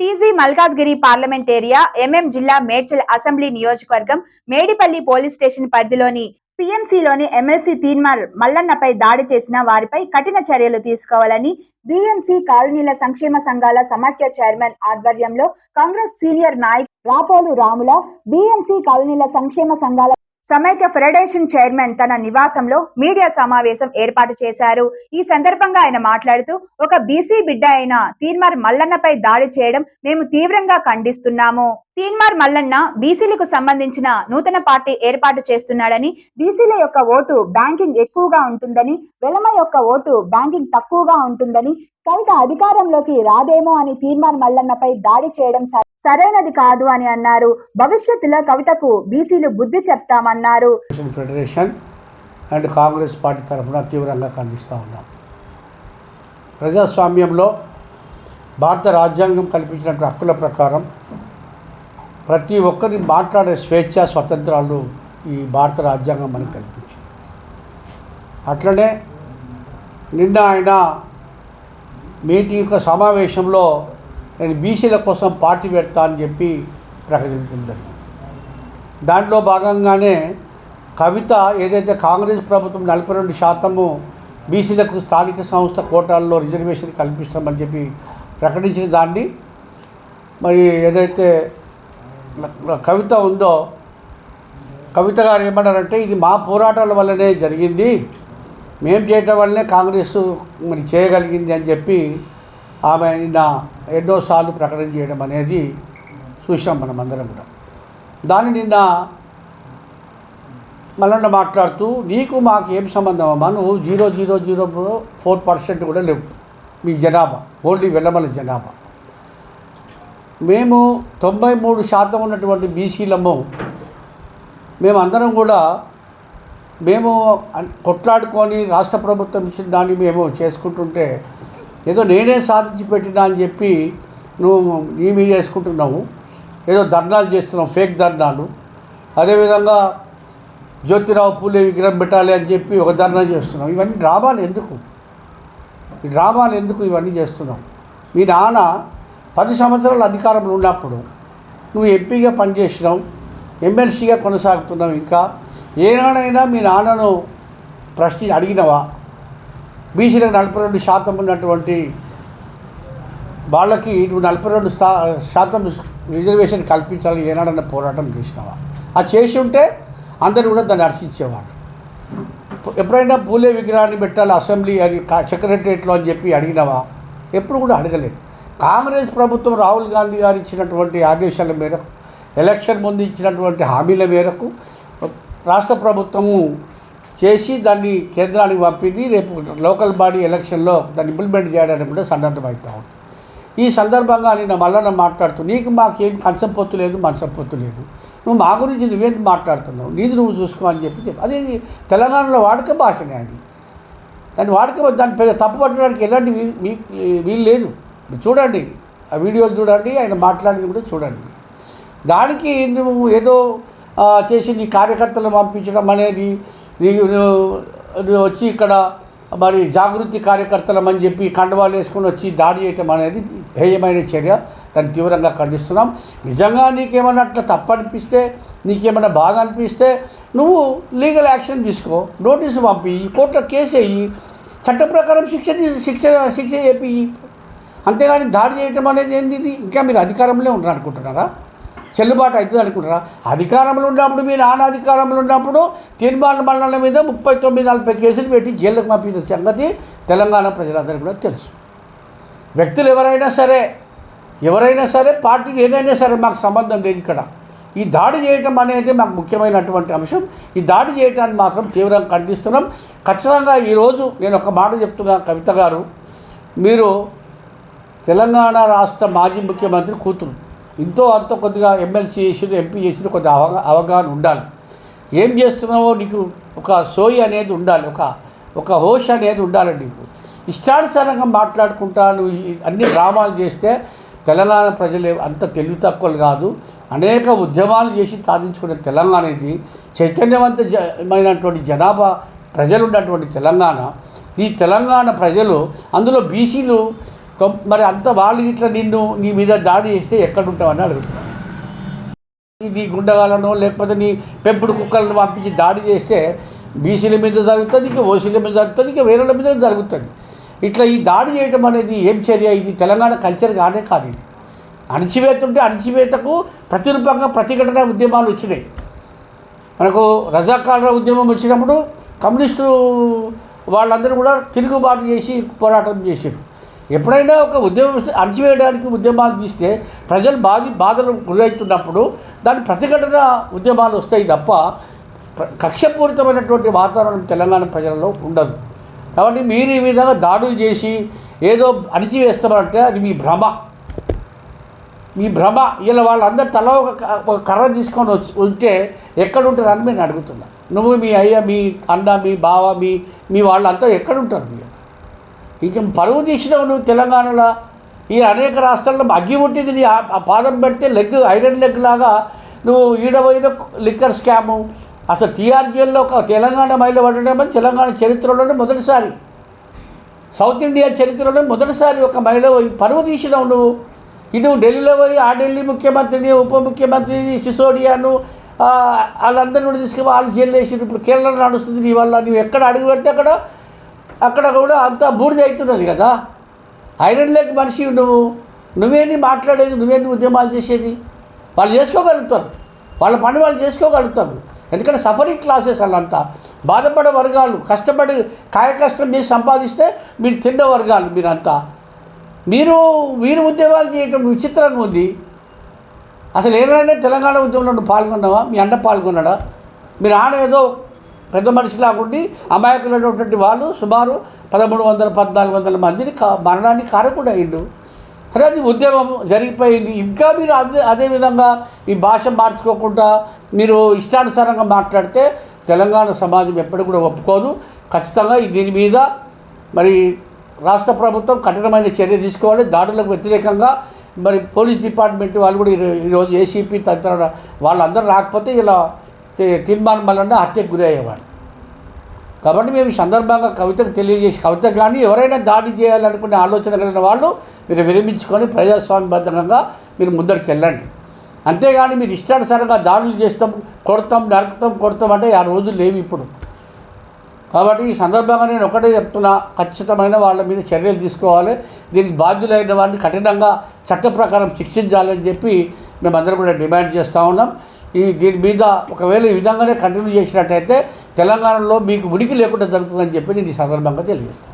TG Malkajgiri parliament area MM జిల్లా Medchal assembly నియోజకవర్గం Medipalli police station పరిధిలోని పిఎంసిలోని ఎమ్మెల్సీ తీన్మార్ మల్లన్నపై దాడి చేసిన వారిపై కఠిన చర్యలు తీసుకోవాలని బిఎంసి కాలనీల సంక్షేమ సంఘాల సమాఖ్య చైర్మన్ ఆధ్వర్యంలో కాంగ్రెస్ సీనియర్ నాయక్ రాపోలు రాముల బిఎంసి కాలనీల సంక్షేమ సంఘాల సమైక్య ఫెడరేషన్ చైర్మన్ తన నివాసంలో మీడియా సమావేశం ఏర్పాటు చేశారు. ఈ సందర్భంగా ఆయన మాట్లాడుతూ ఒక బీసీ బిడ్డ అయిన తీన్మార్ మల్లన్నపై దాడి చేయడం మేము తీవ్రంగా ఖండిస్తున్నాము. తీన్మార్ మల్లన్న బీసీలకు సంబంధించిన నూతన పార్టీ ఏర్పాటు చేస్తున్నాడని బీసీల యొక్క ఓటు బ్యాంకింగ్ ఎక్కువగా ఉంటుందని వెలమ యొక్క ఓటు బ్యాంకింగ్ తక్కువగా ఉంటుందని కవిత అధికారంలోకి రాదేమో అని తీర్మాన్ మల్లన్నపై దాడి చేయడం సరైనది కాదు అని అన్నారు. భవిష్యత్తులో కవితకు బీసీలు బుద్ధి చెప్తామన్నారు. ఫెడరేషన్ అండ్ కాంగ్రెస్ పార్టీ తరఫున తీవ్రంగా ఖండిస్తూ ఉన్నాం. ప్రజాస్వామ్యంలో భారత రాజ్యాంగం కల్పించినటువంటి హక్కుల ప్రకారం ప్రతి ఒక్కరి మాట్లాడే స్వేచ్ఛ స్వతంత్రాలు ఈ భారత రాజ్యాంగం మనకు కల్పించింది. అట్లనే నిన్న ఆయన మీటి యొక్క సమావేశంలో నేను బీసీల కోసం పార్టీ పెడతా అని చెప్పి ప్రకటించడం జరిగింది దాంట్లో భాగంగానే కవిత ఏదైతే కాంగ్రెస్ ప్రభుత్వం నలభై రెండు శాతము బీసీలకు స్థానిక సంస్థ కోటాల్లో రిజర్వేషన్ కల్పిస్తామని చెప్పి ప్రకటించిన దాన్ని. మరి ఏదైతే కవిత ఉందో కవిత గారు ఏమన్నారంటే ఇది మా పోరాటాల వల్లనే జరిగింది. మేము చేయటం వల్లనే కాంగ్రెస్ మరి చేయగలిగింది అని చెప్పి ఆమె నిన్న ఎన్నోసార్లు ప్రకటన చేయడం అనేది చూసాం మనం అందరం కూడా. దాన్ని నిన్న మళ్ళీ మాట్లాడుతూ నీకు మాకు ఏం సంబంధం అమ్మా? నువ్వు zero zero zero four percent కూడా లేవు. మీ జనాభా ఓన్లీ వెళ్ళమల జనాభా. మేము తొంభై మూడు శాతం ఉన్నటువంటి బీసీలము. మేము అందరం కూడా మేము కొట్లాడుకొని రాష్ట్ర ప్రభుత్వం ఇచ్చిన దాన్ని మేము చేసుకుంటుంటే ఏదో నేనే సాధించి పెట్టినా అని చెప్పి నువ్వు నీ మీద చేసుకుంటున్నావు ఏదో ధర్నాలు చేస్తున్నావు ఫేక్ ధర్నాలు. అదేవిధంగా జ్యోతిరావు పూలే విగ్రహం పెట్టాలి అని చెప్పి ఒక ధర్నా చేస్తున్నాం ఇవన్నీ డ్రామాలు ఎందుకు? ఈ డ్రామాలు ఎందుకు ఇవన్నీ చేస్తున్నాం మీ నాన్న పది సంవత్సరాల అధికారంలో ఉన్నప్పుడు నువ్వు ఎంపీగా పనిచేసినావు ఎమ్మెల్సీగా కొనసాగుతున్నావు ఇంకా. ఏనాడైనా మీ నాన్నను ప్రశ్న అడిగినవా? బీసీలకు నలభై రెండు శాతం ఉన్నటువంటి వాళ్ళకి నువ్వు నలభై రెండు స్థా శాతం రిజర్వేషన్ కల్పించాలని ఏనాడన్నా పోరాటం చేసినావా? అది చేసి ఉంటే అందరూ కూడా దాన్ని హర్షించేవాడు ఎప్పుడైనా పూలే విగ్రహాన్ని పెట్టాలి అసెంబ్లీ అని సెక్రటరియట్లో అని చెప్పి అడిగినావా? ఎప్పుడు కూడా అడగలేదు. కాంగ్రెస్ ప్రభుత్వం రాహుల్ గాంధీ గారు ఇచ్చినటువంటి ఆదేశాల మేరకు ఎలక్షన్ ముందు ఇచ్చినటువంటి హామీల మేరకు రాష్ట్ర ప్రభుత్వము చేసి దాన్ని కేంద్రానికి పంపింది రేపు లోకల్ బాడీ ఎలక్షన్లో దాన్ని ఇంప్లిమెంట్ చేయడానికి కూడా సన్నద్ధమవుతా ఉంది. ఈ సందర్భంగా నేను మళ్ళీ మాట్లాడుతూ నీకు మాకేం కంచం పొత్తు లేదు మంచం పొత్తు లేదు. నువ్వు మా గురించి నువ్వేంటి మాట్లాడుతున్నావు? నీది నువ్వు చూసుకో అని చెప్పి అది తెలంగాణలో వాడుక భాషనే అది. దాన్ని వాడుక దాన్ని పెద్ద తప్పు పట్టడానికి ఎలాంటి వీ- వీలు లేదు. చూడండి ఆ వీడియోలు చూడండి ఆయన మాట్లాడింది కూడా చూడండి. దానికి నువ్వు ఏదో చేసి నీ కార్యకర్తలు పంపించడం అనేది వచ్చి ఇక్కడ మరి జాగృతి కార్యకర్తలం అని చెప్పి కండవాలు వేసుకొని వచ్చి దాడి చేయటం అనేది హేయమైన చర్య. దాన్ని తీవ్రంగా ఖండిస్తున్నాం. నిజంగా నీకేమన్నా అట్లా తప్పనిపిస్తే నీకేమైనా బాధ అనిపిస్తే నువ్వు లీగల్ యాక్షన్ తీసుకో. నోటీసు పంపి కోర్టులో కేసు వేయి. చట్ట ప్రకారం శిక్ష శిక్ష శిక్ష చేపి. అంతేగాని దాడి చేయటం అనేది ఏంది ఇది? ఇంకా మీరు అధికారంలో ఉన్నారు అనుకుంటున్నారా చెల్లుబాటు అవుతుంది అనుకుంటారా అధికారంలో ఉన్నప్పుడు మీరు నాన్న అధికారంలో ఉన్నప్పుడు తీర్మాన మండలం మీద ముప్పై తొమ్మిది నలభై కేసులు పెట్టి జైలుకు పంపిన సంగతి తెలంగాణ ప్రజలందరికీ కూడా తెలుసు. వ్యక్తులు ఎవరైనా సరే ఎవరైనా సరే పార్టీలు ఏదైనా సరే మాకు సంబంధం లేదు ఇక్కడ. ఈ దాడి చేయటం అనేది మాకు ముఖ్యమైనటువంటి అంశం. ఈ దాడి చేయటాన్ని మాత్రం తీవ్రంగా ఖండిస్తున్నాం. ఖచ్చితంగా ఈరోజు నేను ఒక మాట చెప్తున్నా కవిత గారు. మీరు తెలంగాణ రాష్ట్ర మాజీ ముఖ్యమంత్రి కూతురు. ఇంతో అంత కొద్దిగా ఎమ్మెల్సీ చేసిన ఎంపీ చేసిన కొద్దిగా అవగా అవగాహన ఉండాలి. ఏం చేస్తున్నావో నీకు ఒక సోయి అనేది ఉండాలి ఒక ఒక హోష్ అనేది ఉండాలి నీకు. ఇష్టానుసారంగా మాట్లాడుకుంటా నువ్వు అన్ని డ్రామాలు చేస్తే తెలంగాణ ప్రజలు అంత తెలివి తక్కువలు కాదు. అనేక ఉద్యమాలు చేసి సాధించుకునే తెలంగాణ ఇది. చైతన్యవంతమైనటువంటి జనాభా ప్రజలు ఉన్నటువంటి తెలంగాణ. ఈ తెలంగాణ ప్రజలు అందులో బీసీలు మరి అంత వాళ్ళు ఇట్లా నిన్ను నీ మీద దాడి చేస్తే ఎక్కడ ఉంటావని అడుగుతున్నాను నీ గుండగాలను లేకపోతే నీ పెంపుడు కుక్కలను పంపించి దాడి చేస్తే బీసీల మీద జరుగుతుంది ఇక ఓసీల మీద జరుగుతుంది ఇంకా వేరేల మీద జరుగుతుంది. ఇట్లా ఈ దాడి చేయటం అనేది ఏం చర్య? ఇది తెలంగాణ కల్చర్ కానే కాదు ఇది. అణిచివేత ఉంటే అణిచివేతకు ప్రతిరూపంగా ప్రతిఘటన ఉద్యమాలు వచ్చినాయి. మనకు రజాకాల ఉద్యమం వచ్చినప్పుడు కమ్యూనిస్టు వాళ్ళందరూ కూడా తిరుగుబాటు చేసి పోరాటం చేశారు. ఎప్పుడైనా ఒక ఉద్యమం అణచివేయడానికి ఉద్యమాలు తీస్తే ప్రజలు బాధి బాధలు గురవుతున్నప్పుడు దాని ప్రతిఘటన ఉద్యమాలు వస్తాయి తప్ప కక్షపూరితమైనటువంటి వాతావరణం తెలంగాణ ప్రజలలో ఉండదు. కాబట్టి మీరు ఈ విధంగా దాడులు చేసి ఏదో అణిచివేస్తామంటే అది మీ భ్రమ. మీ భ్రమ. ఇలా వాళ్ళందరూ తల ఒక ఒక కర్ర తీసుకొని వచ్చి ఉంటే ఎక్కడుంటారని నేను అడుగుతున్నా. నువ్వు మీ అయ్య మీ అన్న మీ బావ మీ మీ వాళ్ళంతా ఎక్కడ ఉంటారు మీరు? ఇక పరువు తీసినావు నువ్వు తెలంగాణలో. ఈ అనేక రాష్ట్రాల్లో అగ్గి పుట్టింది నీ ఆ- పాదం పెడితే లెగ్ ఐరన్ లెగ్ లాగా నువ్వు ఈడబోయిన లిక్కర్ స్కాము. అసలు టీఆర్జీఎల్లో ఒక తెలంగాణ మహిళ పడడం తెలంగాణ చరిత్రలోనే మొదటిసారి. సౌత్ ఇండియా చరిత్రలోనే మొదటిసారి ఒక మహిళ పరువు తీసినావు నువ్వు. ఇది ఢిల్లీలో పోయి ఆ ఢిల్లీ ముఖ్యమంత్రిని ఉప ముఖ్యమంత్రిని సిసోడియాను వాళ్ళందరినీ కూడా తీసుకుని వాళ్ళు జైలు వేసి ఇప్పుడు కేరళ నడుస్తుంది నీ వల్ల. నువ్వు ఎక్కడ అడుగు పెడితే అక్కడ అక్కడ కూడా అంతా బూడిద అవుతున్నది కదా. ఐరన్ లేక మనిషి నువ్వు నువ్వేంటి మాట్లాడేది నువ్వేంటి ఉద్యమాలు చేసేది? వాళ్ళు చేసుకోగలుగుతారు. వాళ్ళ పని వాళ్ళు చేసుకోగలుగుతారు. ఎందుకంటే సఫరింగ్ క్లాసెస్ వాళ్ళంతా బాధపడే వర్గాలు కష్టపడి కాయ కష్టం మీరు సంపాదిస్తే మీరు తిన్న వర్గాలు మీరంతా. మీరు మీరు ఉద్యమాలు చేయటం విచిత్రంగా ఉంది. అసలు ఏమైనా తెలంగాణ ఉద్యమంలో పాల్గొన్నావా? మీ అన్న పాల్గొన్నాడా? మీరు ఆడ ఏదో పెద్ద మనిషిలాగా ఉండి అమాయకులైనటువంటి వాళ్ళు సుమారు పదమూడు వందల పద్నాలుగు వందల మందిని కా మరణానికి కారకుండా అయిండు సరే అది ఉద్యమం జరిగిపోయింది. ఇంకా మీరు అదే అదే విధంగా ఈ భాష మార్చుకోకుండా మీరు ఇష్టానుసారంగా మాట్లాడితే తెలంగాణ సమాజం ఎప్పటికి కూడా ఒప్పుకోదు. ఖచ్చితంగా దీని మీద మరి రాష్ట్ర ప్రభుత్వం కఠినమైన చర్య తీసుకోవాలి. దాడులకు వ్యతిరేకంగా మరి పోలీస్ డిపార్ట్మెంట్ వాళ్ళు కూడా ఈరోజు ఏసీపీ తదితర వాళ్ళందరూ రాకపోతే ఇలా తీర్మానం వలన హత్యకు గురి అయ్యేవాడు. కాబట్టి మేము ఈ సందర్భంగా కవితకు తెలియజేసి కవిత కానీ ఎవరైనా దాడి చేయాలనుకునే ఆలోచన కలిగిన వాళ్ళు మీరు విరమించుకొని ప్రజాస్వామ్యబద్ధంగా మీరు ముందరికి వెళ్ళండి అంతేగాని మీరు ఇష్టానుసారంగా దాడులు చేస్తాం కొడతాం నరుకుతాం కొడతాం అంటే ఆ రోజులు లేవు ఇప్పుడు. కాబట్టి ఈ సందర్భంగా నేను ఒకటే చెప్తున్నా ఖచ్చితమైన వాళ్ళ మీద చర్యలు తీసుకోవాలి. దీనికి బాధ్యులైన వారిని కఠినంగా చట్ట ప్రకారం శిక్షించాలని చెప్పి మేమందరం కూడా డిమాండ్ చేస్తూ ఉన్నాం. ఈ దీని మీద ఒకవేళ ఈ విధంగానే కంటిన్యూ చేసినట్టయితే తెలంగాణలో మీకు ఉనికి లేకుండా జరుగుతుందని చెప్పి నేను ఈ సందర్భంగా తెలియజేస్తాను.